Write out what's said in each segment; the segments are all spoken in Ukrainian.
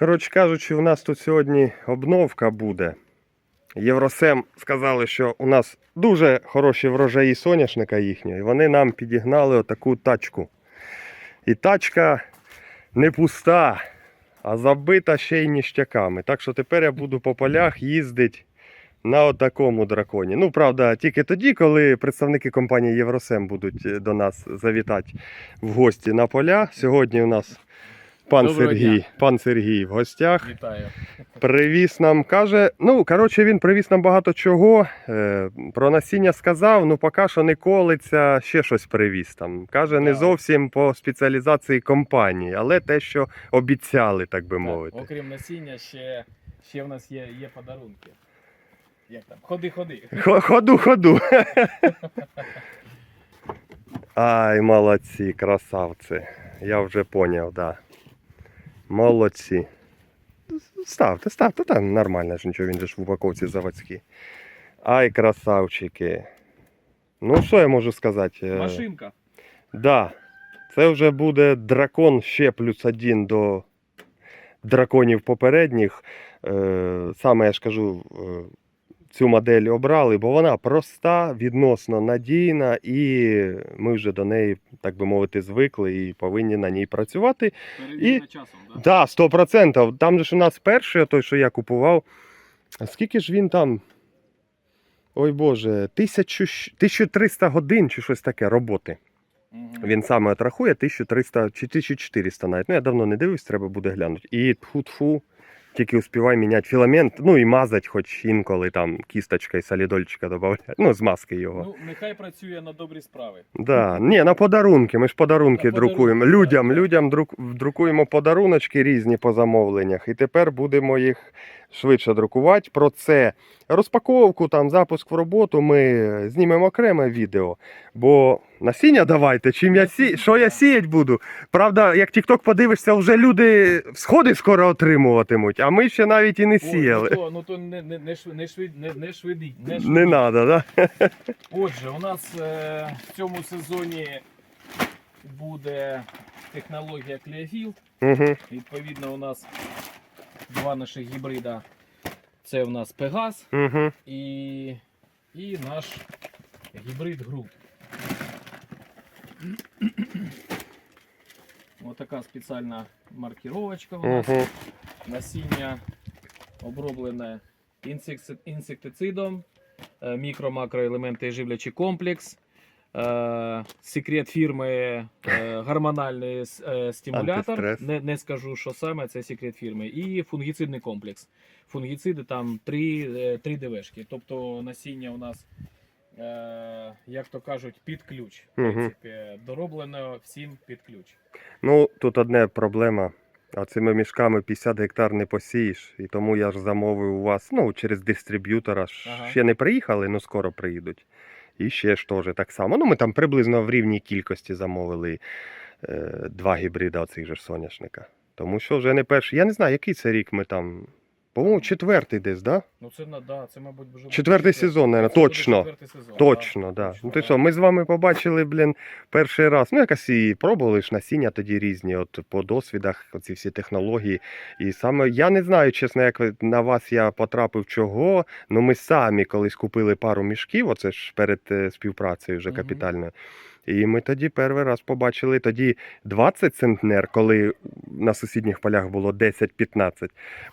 Коротше кажучи, у нас тут сьогодні обновка буде. Євросем сказали, що у нас дуже хороші врожаї соняшника їхнього, і вони нам підігнали отаку тачку. І тачка не пуста, а забита ще й ніштяками. Так що тепер я буду по полях їздити на отакому драконі. Ну, правда, тільки тоді, коли представники компанії Євросем будуть е, до нас завітати в гості на поля. Сьогодні у нас пан Доброго Сергій, дня. пан Сергій в гостях. Вітаю. Привіз нам, каже, ну, коротше, він привіз нам багато чого. Е, про насіння сказав, ну поки що не колиться, ще щось привіз там. Каже, не Так. зовсім по спеціалізації компанії, але те, що обіцяли, так би Так, мовити. окрім насіння, ще, ще в нас є, є подарунки. Як там? Ходи, ходи. Хо- Ходу, ходу. Ай, молодці, красавці. Я вже поняв, да. Молодці. Ставте, ставте, та нормально ж нічого, він же ж в упаковці заводський. Ай, красавчики. Ну, що я можу сказати? Е, Машинка. Да, це вже буде дракон ще плюс один до драконів попередніх. Е, саме я ж кажу, е, цю модель обрали, бо вона проста, відносно надійна, і ми вже до неї, так би мовити, звикли і повинні на ній працювати. Перевірена часом, так? Да, 100%. Там же ж у нас перший, той, що я купував. А скільки ж він там? Ой Боже, 1300 годин чи щось таке роботи. Він саме от рахує 1300 чи 1400 навіть. Ну, я давно не дивився, треба буде глянути. І тфу-тфу, тільки успівай міняти філамент, ну і мазати хоч інколи там кісточка і солідольчика додавати. Ну, з маски його. Ну, нехай працює на добрі справи. Да. Ні, на подарунки. Ми ж подарунки На друкуємо. так, Людям, так. людям друк, друкуємо подаруночки різні по замовленнях. І тепер будемо їх швидше друкувати. Про це розпаковку, там, запуск в роботу ми знімемо окреме відео. Бо насіння давайте, чим я сі... що я сіять буду. Правда, як TikTok подивишся, вже люди сходи скоро отримуватимуть, а ми ще навіть і не Ой, сіяли. ну то, ну то не, не, не, швид, не, швид, не, не швидіть. Не, Не швидіть. треба, да? Отже, у нас е, в цьому сезоні буде технологія Clearfield. Угу. Відповідно, у нас два наших гібрида. Це у нас Пегас Угу. і, і наш гібрид груп. Ось така спеціальна маркіровочка у нас. Угу. Насіння оброблене інсекти- інсектицидом, е, мікро-макроелементи і живлячий комплекс. е, Секрет фірми е, гормональний стимулятор. Не, не скажу, що саме це секрет фірми. І фунгіцидний комплекс. Фунгіциди там три, е, ДВшки. Тобто насіння у нас, як то кажуть, під ключ. В принципі, дороблено всім під ключ. Ну, тут одне проблема. А цими мішками 50 гектар не посієш. І тому я ж замовив у вас, ну, через дистриб'ютора. Ага. Ще не приїхали, ну скоро приїдуть. І ще ж теж так само. Ну, ми там приблизно в рівній кількості замовили е, два гібрида оцих же соняшника. Тому що вже не перший. Я не знаю, який це рік ми там. По-моєму, четвертий десь, да? Ну це на да, це, мабуть, вже буде Четвертий сезон, наверно, Це буде точно. четвертий сезон, Точно, да. точно, Ну ти да. що, ми з вами побачили, блін, перший раз. Ну, якось і пробували ж насіння тоді різні, от по досвідах, оці всі технології. І саме я не знаю, чесно, як ви- на вас я потрапив чого. Ну ми самі колись купили пару мішків, оце ж перед е, співпрацею вже Мгм. капітальною. І ми тоді перший раз побачили тоді 20 центнер, коли на сусідніх полях було 10-15.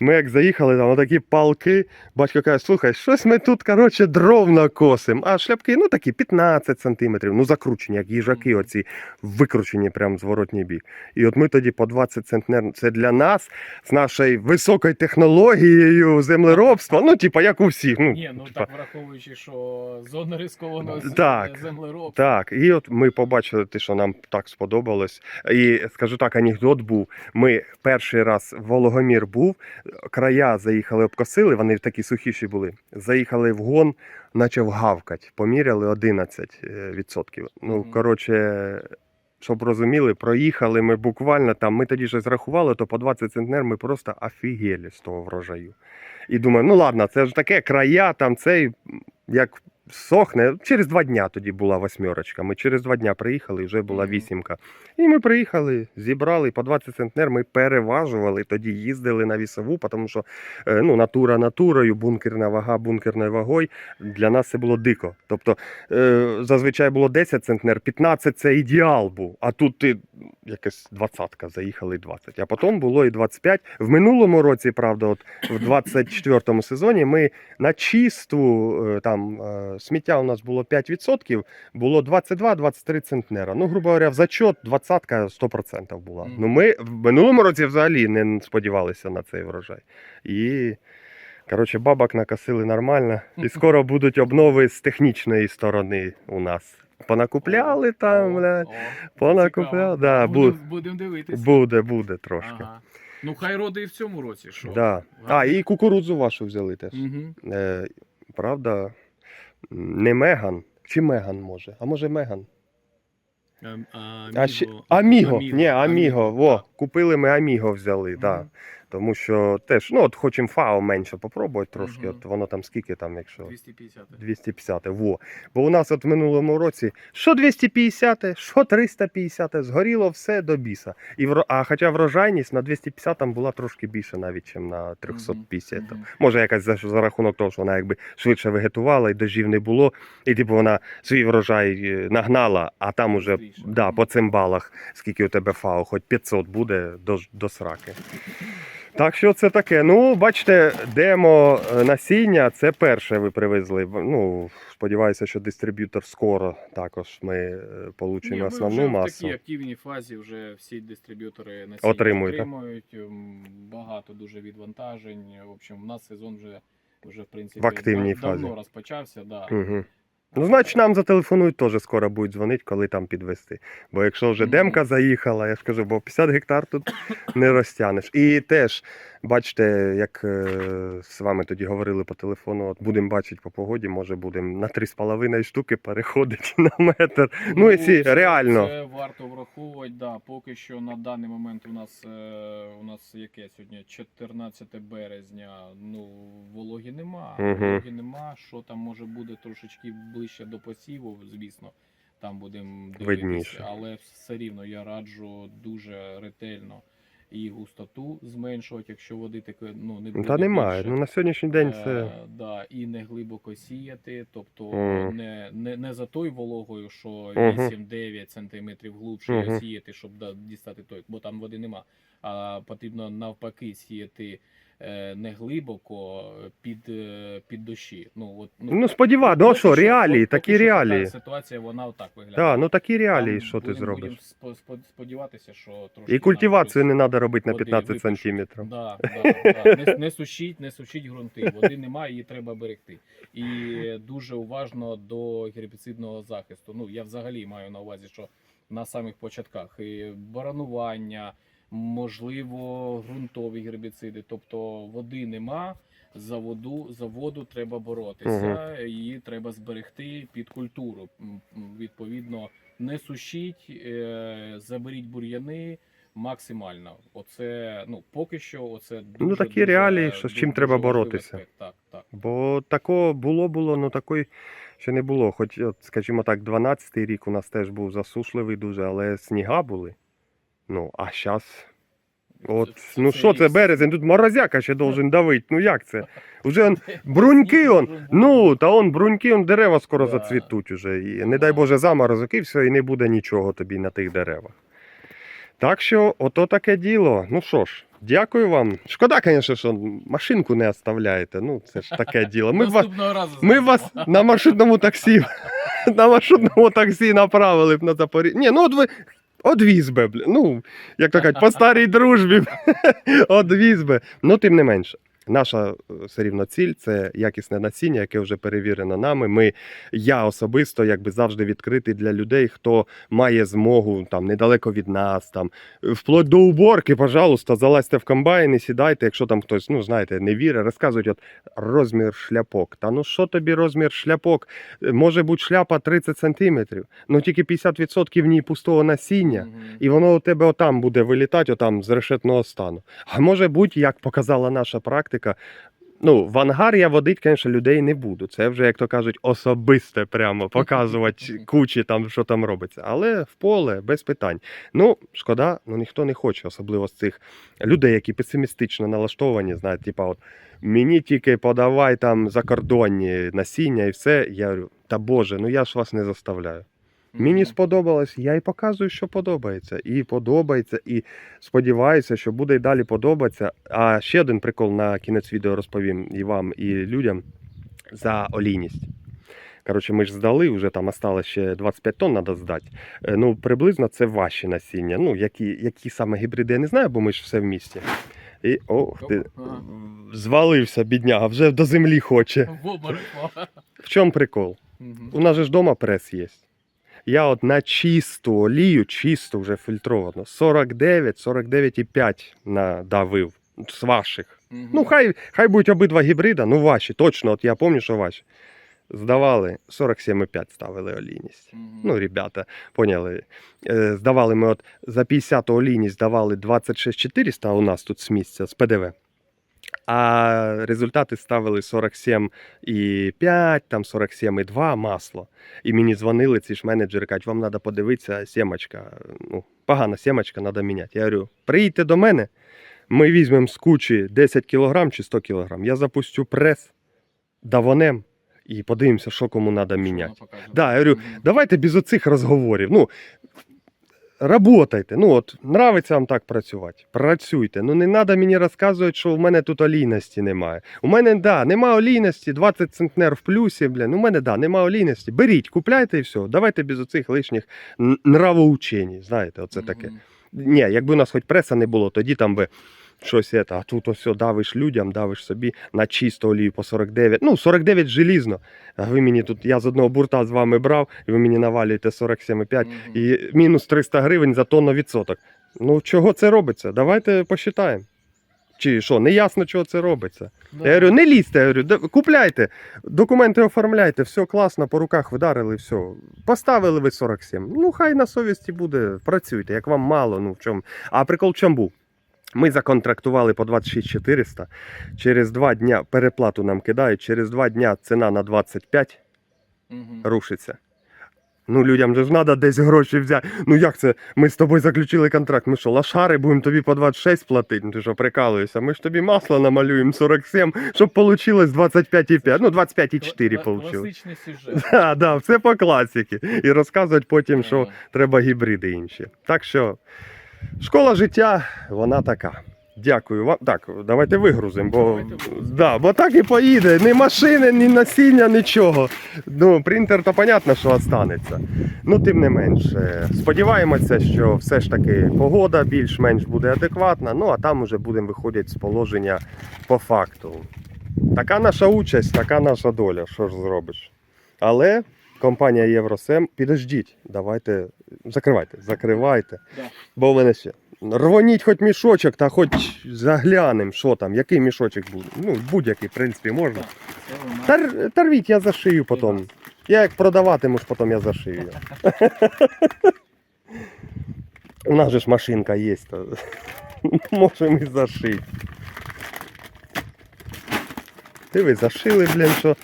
Ми як заїхали, там такі палки, батько каже, слухай, щось ми тут, коротше, дров накосимо. А шляпки, ну такі 15 сантиметрів, ну закручені, як їжаки, оці викручені прям зворотній бік. І от ми тоді по 20 центнер, це для нас з нашою високою технологією землеробства, ну, типа, як у всіх. Ну, Ні, ну типа, так враховуючи, що зона рискованого Так. землеробства. Так, і от ми побачили те, що нам так сподобалось. І скажу так, анекдот був. Ми перший раз Вологомір був, края заїхали, обкосили, вони такі сухіші були. Заїхали в гон, почав гавкать. Поміряли 11 е, відсотків. Ну, коротше. Щоб розуміли, проїхали ми буквально там. Ми тоді щось рахували, то по 20 центнер ми просто офігели з того врожаю. І думаю, ну ладно, це ж таке края, там цей, як сохне. Через два дня тоді була восьмерочка. Ми через два дня приїхали, вже була вісімка. І ми приїхали, зібрали по 20 центнер. Ми переважували, тоді їздили на вісову, тому що е, ну, натура натурою, бункерна вага бункерною вагою. Для нас це було дико. Тобто е, зазвичай було 10 центнер, 15 це ідеал був. А тут ти якась двадцятка, заїхали 20. А потім було і 25. В минулому році, правда, от в 24-му сезоні ми на чисту е, там сміття у нас було 5%, було 22-23 центнера. Ну, грубо говоря, в зачот 20-ка 100% була. Мгм. Ну, ми в минулому році взагалі не сподівалися на цей врожай. І, коротше, бабок накосили нормально. І скоро будуть обнови з технічної сторони у нас. Понакупляли там, бля. цікаво. да, Будем- дивитися. Буде, буде трошки. Ага. Ну, хай роди і в цьому році. Що? Да. А, і кукурудзу вашу взяли теж. Угу. Е, правда, не Меган. Чи Меган може? А може Меган? А ще... Аміго. Ні, Аміго. Во, купили ми Аміго взяли, да. Тому що теж, ну от хочемо фао менше попробувати трошки. Мгм. От воно там скільки там, якщо 250. 250, во. Бо у нас от в минулому році що 250, що 350, згоріло все до біса. І вро... А хоча врожайність на 250 там була трошки більше навіть, ніж на 350. Мгм. Може, якась за, за рахунок того, що вона якби швидше вегетувала і дожів не було. І типу вона свій врожай е, нагнала, а там уже да, по цим балах, скільки у тебе фау, хоч 500 буде до, до сраки. Так що це таке. Ну, бачите, демо е, насіння це перше ви привезли. Ну, сподіваюся, що дистриб'ютор скоро також ми е, Ні, основну вже в масу. такій активній фазі вже всі дистриб'ютори насіння Отримують, отримують. Багато дуже відвантажень. В общем, у нас сезон вже, вже в принципі В активній дав- давно фазі. розпочався. Да. Угу. Ну, значить, нам зателефонують теж скоро будуть дзвонити, коли там підвести. Бо якщо вже демка заїхала, я ж кажу, бо 50 гектар тут не розтягнеш. І теж, бачите, як е, з вами тоді говорили по телефону, от будемо бачити по погоді, може будемо на 3,5 штуки переходити на метр. Ну, якщо це- реально. Це варто враховувати. Да, поки що на даний момент у нас е, у нас яке сьогодні 14 березня. Ну вологі нема. Мгм. Вологі нема. Що там може буде трошечки ближче до посіву, звісно. Там будемо дивитися, але все рівно я раджу дуже ретельно і густоту зменшувати, якщо води таке ну не буде Та немає. більше. Ну на сьогоднішній день це. Е, да, і не глибоко сіяти, тобто Мгм. не, не, не за той вологою, що Мгм. 8-9 сантиметрів глубше Мгм. сіяти, щоб да, дістати той, бо там води нема. А потрібно навпаки сіяти е, не глибоко е, під, е, під дощі. Ну, от, Ну, сподіваюся, ну а поки що, реалії, поки такі реалії. Ситуація, вона отак виглядає. Так, ну такі реалії, Там що ти будем- зробиш. будем спо- спо- сподіватися, що трошки І культивацію не треба робити на води 15 сантиметрів. Да, да, да. Не, не сушіть, не сушіть ґрунти. Води немає, її треба берегти. І дуже уважно до гербіцидного захисту. Ну я взагалі маю на увазі, що на самих початках і баранування, можливо, ґрунтові гербіциди. Тобто води нема. За воду, за воду треба боротися, її треба зберегти під культуру. Відповідно, не сушіть, е, заберіть бур'яни, максимально. Оце ну поки що, оце дуже, Ну, такі дуже, реалії, що з чим треба боротися. Так, так. Бо такого було, було, ну такої ще не було. Хоч, от, скажімо так, 12-й рік у нас теж був засушливий дуже, але сніга були. Ну, а зараз. От, Це- ну що це березень? Тут морозяка ще должен давити. Ну як це? Уже он, бруньки он. Ну, та он бруньки, он дерева скоро зацвітуть уже. І не дай Боже заморозок і все, і не буде нічого тобі на тих деревах. Так що, ото таке діло. Ну що ж, дякую вам. Шкода, звісно, що машинку не оставляєте. Ну, це ж таке діло. Ми вас, ми вас на маршрутному таксі, на маршрутному таксі направили б на Запоріжжя. Ні, ну от ви. Одвіз би, ну, як то кажуть, по старій дружбі. Одвіз би. Ну, тим не менше. Наша е, все рівно ціль це якісне насіння, яке вже перевірено нами. Ми, я особисто, якби завжди відкритий для людей, хто має змогу там недалеко від нас, там вплоть до уборки, пожалуйста, залазьте в комбайн і сідайте. Якщо там хтось, ну знаєте, не вірить, розказують, от розмір шляпок. Та ну що тобі розмір шляпок? Е, Може бути шляпа 30 сантиметрів, ну тільки 50% в ній пустого насіння. Мгм. І воно у тебе отам буде вилітати, отам з решетного стану. А може бути, як показала наша практика, Ну, в ангар я водить, звісно, людей не буду. Це вже, як то кажуть, особисте прямо показувати кучі там, що там робиться. Але в поле без питань. Ну, шкода, ну ніхто не хоче, особливо з цих людей, які песимістично налаштовані, знають, типа, от мені тільки подавай там закордонні насіння і все. Я говорю, та Боже, ну я ж вас не заставляю. Мені сподобалось, я і показую, що подобається. І подобається, і сподіваюся, що буде і далі подобатися. А ще один прикол на кінець відео розповім і вам, і людям за олійність. Коротше, ми ж здали, вже там осталось ще 25 тонн треба здати. Е, Ну, приблизно це ваші насіння. Ну, які, які саме гібриди, я не знаю, бо ми ж все в місті. І ох, ти Ага. звалився, бідняга, вже до землі хоче. В. Чому прикол? Мгм. У нас же ж дома прес є. Я от на чисту олію, чисту вже фільтровано, 49, 49,5 надавив з ваших. Мгм. Ну, хай, хай будуть обидва гібрида, ну ваші, точно, от я пам'ятаю, що ваші. Здавали 47,5 ставили олійність. Мгм. Ну, ребята, поняли. Е, Здавали ми от за 50 олійність здавали 26 400 у нас тут з місця, з ПДВ. А результати ставили 47,5, там 47,2 масло. І мені дзвонили ці ж менеджери, кажуть, вам треба подивитися, сімочка, ну, погана сімочка, треба міняти. Я говорю, приїдьте до мене, ми візьмемо з кучі 10 кг чи 100 кг. Я запустю прес, давонем і подивимося, що кому треба міняти. Да, я говорю, Давайте без оцих розговорів. Ну, работайте. Ну, от, нравиться вам так працювати. Працюйте. Ну, не треба мені розказувати, що в мене тут олійності немає. У мене, да, нема олійності, 20 центнер в плюсі, блін. У мене, да, нема олійності. Беріть, купляйте і все. Давайте без оцих лишніх нравоучень. Знаєте, оце таке. Мгм. Ні, якби у нас хоч преса не було, тоді там би щось, це, а тут ось давиш людям, давиш собі на чисту олію по 49. Ну, 49 желізно. А ви мені тут, я з одного бурта з вами брав, і ви мені навалюєте 47,5 Мгм. і мінус 300 гривень за тонну відсоток. Ну, чого це робиться? Давайте посчитаємо. Чи що, не ясно, чого це робиться. Да. Я говорю, не лізьте, я говорю, купляйте, документи оформляйте, все класно, по руках вдарили, все. Поставили ви 47. Ну, хай на совісті буде, працюйте, як вам мало, ну в чому. А прикол в чому був? Ми законтрактували по 26 400, через два дня переплату нам кидають, через два дня ціна на 25 Мгм. рушиться. Ну, людям же ж треба десь гроші взяти. Ну як це? Ми з тобою заключили контракт. Ми що, лошари будемо тобі по 26 платити? Ну ти що прикалуєшся? Ми ж тобі масло намалюємо 47, щоб вийшло 25,5. Ну, 25,4 Кла- вийшло. Класичний сюжет. Да, да, все по класіки. І розказувати потім, що треба гібриди інші. Так що школа життя, вона така. Дякую вам. Так, давайте вигрузимо, бо, Давайте да, бо так і поїде. Ні машини, ні насіння, нічого. Ну, принтер, то понятно, що останеться. Ну, тим не менше. Сподіваємося, що все ж таки погода більш-менш буде адекватна, ну а там уже будемо виходити з положення по факту. Така наша участь, така наша доля, що ж зробиш. Але компанія Євросем, підождіть, давайте, закривайте, закривайте. Да. Бо в мене ще. Рвоніть хоч мішочок, та хоч заглянемо, що там, який мішочок буде. Ну, будь-який, в принципі, можна. Так, це вона. Та, та рвіть, я зашию потім. Я як продаватиму, ж потім я зашию. У нас же ж машинка є, то можемо і зашити. Диви, зашили, блін, що.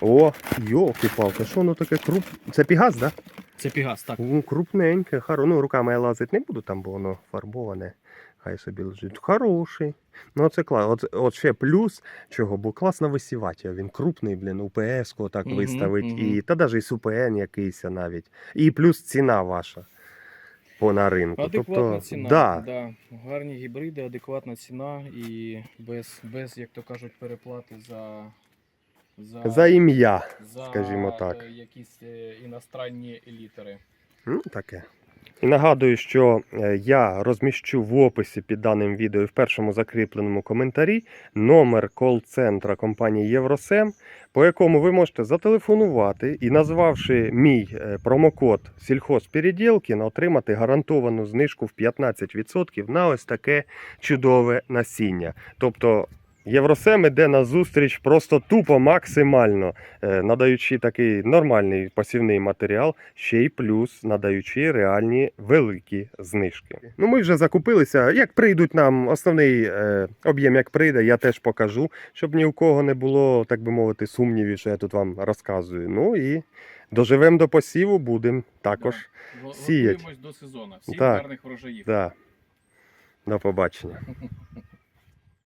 О, йолки-палки, що воно таке круп. Це пігас, так? Да? Це пігас, так. Ну, крупненьке, хоро... ну, руками я лазити не буду, там бо воно фарбоване. Хай собі лежить. Хороший. Ну, це клас. От, от ще плюс чого, бо класно висівати. Він крупний, блін, УПС-ку так Мгм, виставить. мгм. І, та навіть і СУПН якийсь навіть. І плюс ціна ваша по на ринку. Адекватна тобто, ціна. Да, Да. Гарні гібриди, адекватна ціна і без, без як то кажуть, переплати за, за, за ім'я. за, скажімо так. е, якісь е, іностранні літери. Ну, таке. І нагадую, що е, я розміщу в описі під даним відео і в першому закріпленому коментарі номер кол-центра компанії Євросем, по якому ви можете зателефонувати і, назвавши мій промокод сільхозпереділки, отримати гарантовану знижку в 15% на ось таке чудове насіння. Тобто Євросем іде на зустріч просто тупо максимально, е, надаючи такий нормальний посівний матеріал, ще й плюс надаючи реальні великі знижки. Ну ми вже закупилися. Як прийдуть нам основний е, об'єм, як прийде, я теж покажу, щоб ні у кого не було, так би мовити, сумнівів, що я тут вам розказую. Ну і доживемо до посіву, будемо також. Го- сіять. Готуємось до сезону. Всім Так. гарних врожаїв. Да. До побачення.